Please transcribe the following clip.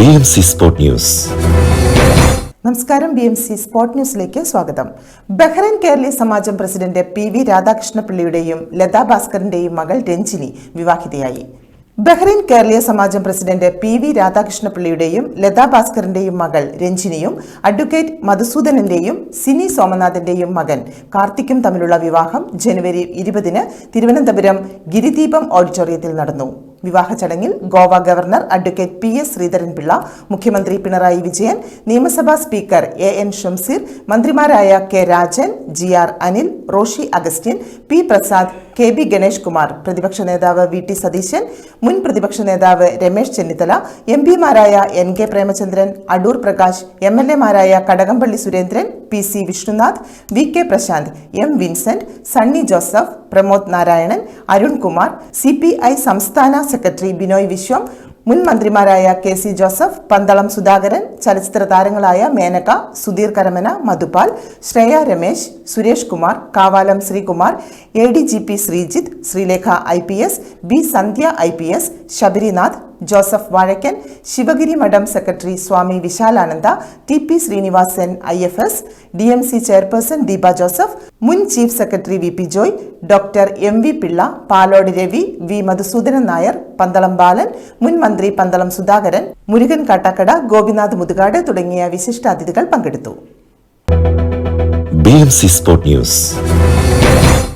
B news നമസ്കാരം B M C sport ന്യൂസിലേക്ക് സ്വാഗതം. Bahrain Keraleeya Samajam president P V രാധാകൃഷ്ണപിള്ളിയുടെയും Latha ഭാസ്കറിന്റെയും മകൾ Ranjini വിവാഹിതയായി. Bahrain Keraleeya Samajam president P V രാധാകൃഷ്ണപിള്ളിയുടെയും Latha ഭാസ്കറിന്റെയും മകൾ രഞ്ജിനിയും അഡ്വക്കേറ്റ് മധുസൂദനന്റെയും സിനി സോമനാഥന്റെയും മകൻ കാർത്തിക്കും തമ്മിലുള്ള വിവാഹം ജനുവരി ഇരുപതിന് തിരുവനന്തപുരം ഗിരിദീപം ഓഡിറ്റോറിയത്തിൽ നടന്നു. വിവാഹ ചടങ്ങിൽ Goa governor advocate P S Sreedharan Pillai മുഖ്യമന്ത്രി പിണറായി വിജയൻ നിയമസഭാ സ്പീക്കർ എ എൻ ഷംസീർ മന്ത്രിമാരായ K Rajan G R Anil Roshi Augustine P Prasad K B Ganesh Kumar പ്രതിപക്ഷ നേതാവ് വി ടി സതീശൻ മുൻ പ്രതിപക്ഷ നേതാവ് Ramesh Chennithala M പിമാരായ N K Premachandran Adoor Prakash M L എമാരായ Kadakampally Surendran P C Vishnunath V K Prasanth M Vincent Sunny Joseph Pramod Narayanan Arunkumar C P I സംസ്ഥാന secretary Binoy Viswam മുൻ മന്ത്രിമാരായ K C Joseph Pandalam Sudhakaran ചലച്ചിത്ര താരങ്ങളായ Menaka Sudheer Karamana Madhupal Shreya Ramesh Suresh Kumar Kavalam Sreekumar A D G P Sreejith Sreelekha I P S B Sandhya I P S Sabarinath Joseph Vazhakkan Sivagiri Mutt secretary Swami Vishalananda T P Sreenivasan I F S D M C chairperson Deepa Joseph മുൻ chief secretary V P Joy doctor M V Pillai Palode Ravi V Madhusoodanan Nair Pandalam Balan മുൻ മന്ത്രി പന്തളം സുധാകരൻ മുരുകൻ കാട്ടാക്കട ഗോപിനാഥ് മുതുകാട് തുടങ്ങിയ വിശിഷ്ടാതിഥികൾ പങ്കെടുത്തു. B M news